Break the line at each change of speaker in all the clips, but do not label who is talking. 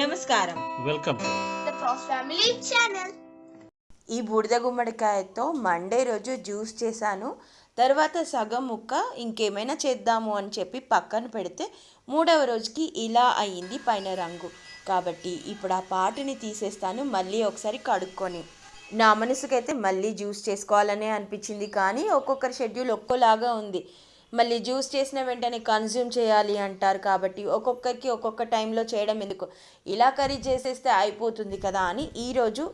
నమస్కారం.
Welcome to
the Frost Family channel.
ఈ బూడిద గుమ్మడికాయతో మండే రోజు జ్యూస్ చేశాను. తర్వాత సగం ముక్క ఇంకేమైనా చేద్దాము అని చెప్పి పక్కన పెడితే మూడవ రోజుకి ఇలా అయ్యింది పైన రంగు. కాబట్టి ఇప్పుడు ఆ పాటిని తీసేస్తాను మళ్ళీ ఒకసారి కడుక్కొని. నా మనసుకైతే మళ్ళీ జ్యూస్ చేసుకోవాలనే అనిపించింది కానీ ఒక్కొక్కరి షెడ్యూల్ ఒక్కోలాగా ఉంది. మళ్ళీ జ్యూస్ చేసిన వెంటనే కన్జ్యూమ్ చేయాలి అంటారు కాబట్టి ఒక్కొక్కరికి ఒక్కొక్క టైంలో చేయడం ఎందుకు? ఇలా కర్రీ చేసేస్తే అయిపోతుంది కదా అని ఈరోజు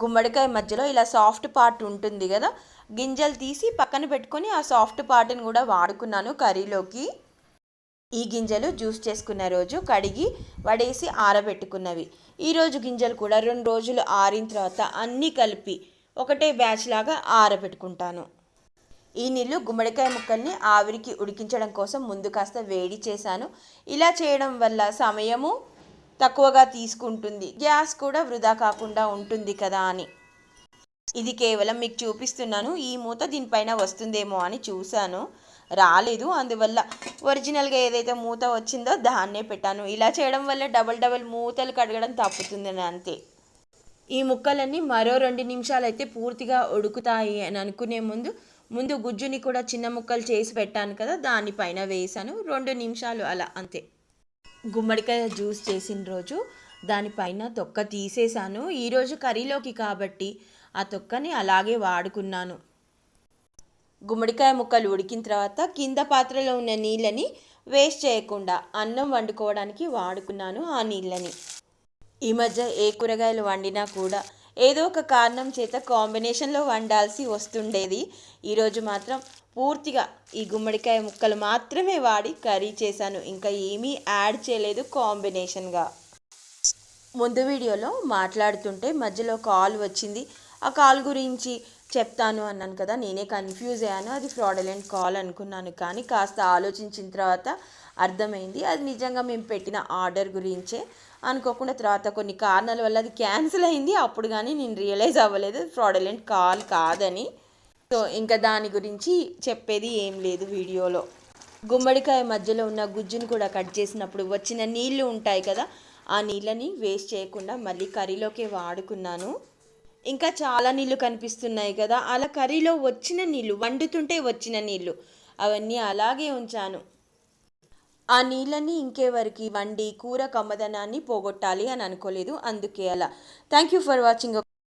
గుమ్మడికాయ మధ్యలో ఇలా సాఫ్ట్ పార్ట్ ఉంటుంది కదా గింజలు తీసి పక్కన పెట్టుకొని ఆ సాఫ్ట్ పార్ట్ని కూడా వాడుకున్నాను కర్రీలోకి. ఈ గింజలు జ్యూస్ చేసుకున్న రోజు కడిగి వడేసి ఆరబెట్టుకున్నవి. ఈరోజు గింజలు కూడా రెండు రోజులు ఆరిన తర్వాత అన్నీ కలిపి ఒకటే బ్యాచ్ లాగా ఆరబెట్టుకుంటాను. ఈ నీళ్ళు గుమ్మడికాయ ముక్కల్ని ఆవిరికి ఉడికించడం కోసం ముందు కాస్త వేడి చేశాను. ఇలా చేయడం వల్ల సమయము తక్కువగా తీసుకుంటుంది. గ్యాస్ కూడా వృధా కాకుండా ఉంటుంది కదా అని. ఇది కేవలం మీకు చూపిస్తున్నాను. ఈ మూత దీనిపైన వస్తుందేమో అని చూశాను. రాలేదు. అందువల్ల ఒరిజినల్గా ఏదైతే మూత వచ్చిందో దాన్నే పెట్టాను. ఇలా చేయడం వల్ల డబల్ డబల్ మూతలు కడగడం తప్పుతుందని అంతే. ఈ ముక్కలన్నీ మరో రెండు నిమిషాలు అయితే పూర్తిగా ఉడుకుతాయి అని అనుకునే ముందు ముందు గుజ్జుని కూడా చిన్న ముక్కలు చేసి పెట్టాను కదా దానిపైన వేసాను. రెండు నిమిషాలు అలా అంతే. గుమ్మడికాయ జ్యూస్ చేసిన రోజు దానిపైన తొక్క తీసేశాను ఈరోజు కర్రీలోకి కాబట్టి ఆ తొక్కని అలాగే వాడుకున్నాను. గుమ్మడికాయ ముక్కలు ఉడికిన తర్వాత కింద పాత్రలో ఉన్న నీళ్ళని వేస్ట్ చేయకుండా అన్నం వండుకోవడానికి వాడుకున్నాను ఆ నీళ్ళని. ఈ మధ్య ఏ కూరగాయలు వండినా కూడా ఏదో ఒక కారణం చేత కాంబినేషన్లో వండాల్సి వస్తుండేది. ఈరోజు మాత్రం పూర్తిగా ఈ గుమ్మడికాయ ముక్కలు మాత్రమే వాడి కర్రీ చేశాను. ఇంకా ఏమీ యాడ్ చేయలేదు కాంబినేషన్గా ముందు వీడియోలో మాట్లాడుతుంటే మధ్యలో కాల్ వచ్చింది. ఆ కాల్ గురించి చెప్తాను అన్నాను కదా నేనే కన్ఫ్యూజ్ అయ్యాను. అది ఫ్రాడలెంట్ కాల్ అనుకున్నాను కానీ కాస్త ఆలోచించిన తర్వాత అర్థమైంది. అది నిజంగా మేము పెట్టిన ఆర్డర్ గురించే అనుకోకుండా తర్వాత కొన్ని కారణాల వల్ల అది క్యాన్సిల్ అయింది. అప్పుడు కానీ నేను రియలైజ్ అవ్వలేదు ఫ్రాడలెంట్ కాల్ కాదని. సో ఇంకా దాని గురించి చెప్పేది ఏం లేదు వీడియోలో. గుమ్మడికాయ మధ్యలో ఉన్న గుజ్జును కూడా కట్ చేసినప్పుడు వచ్చిన నీళ్ళు ఉంటాయి కదా ఆ నీళ్ళని వేస్ట్ చేయకుండా మళ్ళీ కర్రీలోకే వాడుకున్నాను. ఇంకా చాలా నీళ్ళు కనిపిస్తున్నాయి కదా అలా కర్రీలో వచ్చిన నీళ్ళు వండుతుంటే వచ్చిన నీళ్ళు అవన్నీ అలాగే ఉంచాను. ఆ నీళ్ళని ఇంకెవరికి వండి కూర కమ్మదనాన్ని పోగొట్టాలి అని అనుకోలేదు అందుకే అలా. Thank you for watching